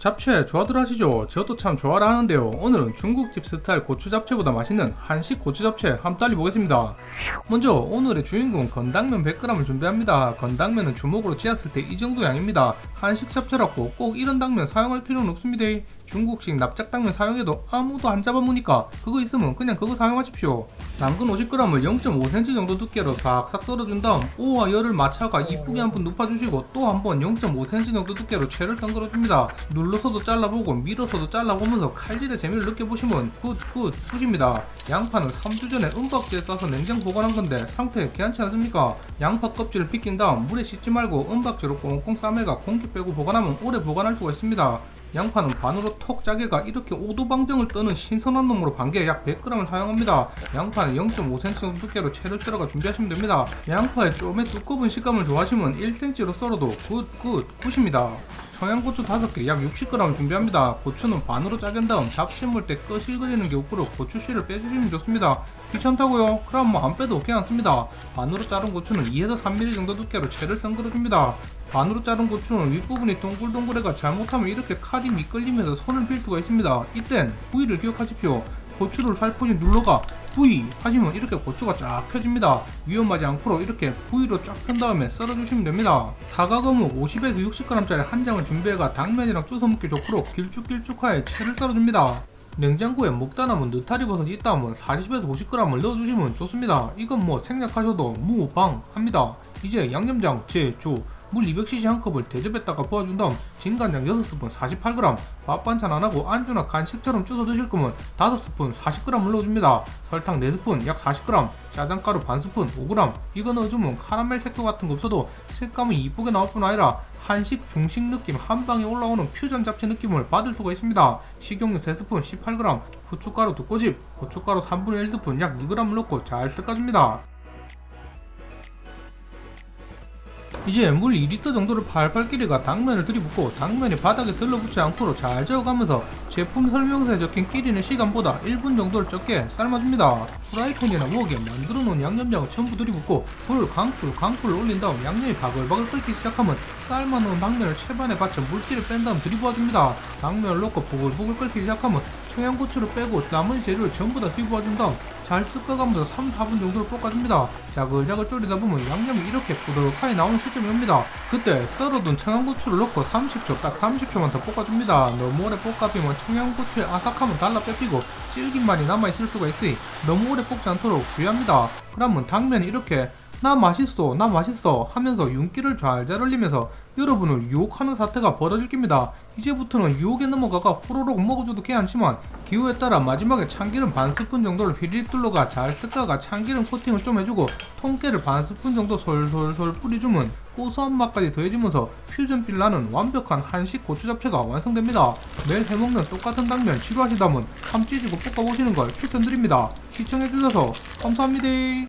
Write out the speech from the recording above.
잡채 좋아들 하시죠? 저도 참 좋아라 하는데요. 오늘은 중국집 스타일 고추 잡채보다 맛있는 한식 고추 잡채 한번 딸리 보겠습니다. 먼저 오늘의 주인공 건당면 100g을 준비합니다. 건당면은 주먹으로 찧었을 때 이 정도 양입니다. 한식 잡채라고 꼭 이런 당면 사용할 필요는 없습니다. 중국식 납작당면 사용해도 아무도 안 잡아무니까 그거 있으면 그냥 그거 사용하십시오. 당근 50g을 0.5cm 정도 두께로 싹싹 썰어준 다음 오와 열을 맞춰가 이쁘게 한번 눕혀주시고 또 한번 0.5cm 정도 두께로 채를 덩그러줍니다. 눌러서도 잘라보고 밀어서도 잘라보면서 칼질의 재미를 느껴보시면 굿굿 굿입니다. 양파는 3주 전에 은박지에 싸서 냉장 보관한 건데 상태 괜찮지 않습니까? 양파 껍질을 벗긴 다음 물에 씻지 말고 은박지로 꽁꽁 싸매가 공기 빼고 보관하면 오래 보관할 수가 있습니다. 양파는 반으로 톡 짜게가 이렇게 오도방정을 떠는 신선한 놈으로 반개에 약 100g을 사용합니다. 양파는 0.5cm 정도 두께로 채를 썰어가 준비하시면 됩니다. 양파의 좀의 두꺼운 식감을 좋아하시면 1cm로 썰어도 굿, 굿, 굿입니다. 청양고추 5개 약 60g 준비합니다. 고추는 반으로 자른 다음 잡심을 때 끝이 그리는 게 옳고 고추씨를 빼주시면 좋습니다. 귀찮다고요? 그럼 뭐 안 빼도 괜찮습니다. 반으로 자른 고추는 2에서 3mm 정도 두께로 채를 썬그어줍니다. 반으로 자른 고추는 윗부분이 동글동글해가 잘못하면 이렇게 칼이 미끌리면서 손을 빌 수가 있습니다. 이땐 부위를 기억하십시오. 고추를 살포시 눌러가 부위 하시면 이렇게 고추가 쫙 펴집니다. 위험하지 않도록 이렇게 부위로 쫙 편 다음에 썰어주시면 됩니다. 사과거무 50에서 60g짜리 한 장을 준비해가 당면이랑 쭈서 먹기 좋도록 길쭉길쭉하게 채를 썰어줍니다. 냉장고에 먹다 남은 느타리 버섯이 있다 하면 40에서 50g을 넣어주시면 좋습니다. 이건 뭐 생략하셔도 무방 합니다. 이제 양념장, 제조, 물 200cc 한 컵을 대접에다가 부어준 다음 진간장 6스푼 48g 밥 반찬 안하고 안주나 간식처럼 쭈서 드실 거면 5스푼 40g을 넣어줍니다. 설탕 4스푼 약 40g 짜장가루 반스푼 5g 이거 넣어주면 카라멜 색소 같은 거 없어도 색감이 이쁘게 나올 뿐 아니라 한식 중식 느낌 한 방에 올라오는 퓨전 잡채 느낌을 받을 수가 있습니다. 식용유 3스푼 18g 후춧가루 두 꼬집 고춧가루 3분의 1스푼 약 2g을 넣고 잘 섞어줍니다 이제 물 2리터 정도를 팔팔 끼리가 당면을 들이붓고 당면이 바닥에 들러붙지 않도록 잘 저어가면서 제품 설명서에 적힌 끼리는 시간보다 1분 정도를 적게 삶아줍니다. 프라이팬이나 부엌에 만들어 놓은 양념장을 전부 들이붓고 불 강불 강불을 올린 다음 양념이 바글바글 끓기 시작하면 삶아놓은 당면을 채반에 받쳐 물기를 뺀 다음 들이부어줍니다. 당면을 넣고 보글보글 끓기 시작하면 청양고추를 빼고 나머지 재료를 전부 다 뒤부어준 다음 잘 섞어가면서 3, 4분 정도를 볶아줍니다. 자글자글 졸이다 보면 양념이 이렇게 부드럽게 나오는 시점이 옵니다. 그때 썰어둔 청양고추를 넣고 30초, 딱 30초만 더 볶아줍니다. 너무 오래 볶아비면 청양고추의 아삭함은 달라 뺏기고 질긴맛이 남아있을 수가 있으니 너무 오래 볶지 않도록 주의합니다. 그러면 당면이 이렇게 나 맛있어, 나 맛있어 하면서 윤기를 잘잘 흘리면서 여러분을 유혹하는 사태가 벌어질 겁니다. 이제부터는 유혹에 넘어가가 호로록 먹어줘도 괜찮지만 기호에 따라 마지막에 참기름 반 스푼 정도를 휘리릭 둘러가 잘 뜯다가 참기름 코팅을 좀 해주고 통깨를 반 스푼 정도 솔솔솔 뿌려주면 고소한 맛까지 더해지면서 퓨전필 나는 완벽한 한식 고추 잡채가 완성됩니다. 매일 해먹는 똑같은 당면 지루하시다면 함 찌지고 볶아보시는 걸 추천드립니다. 시청해주셔서 감사합니다.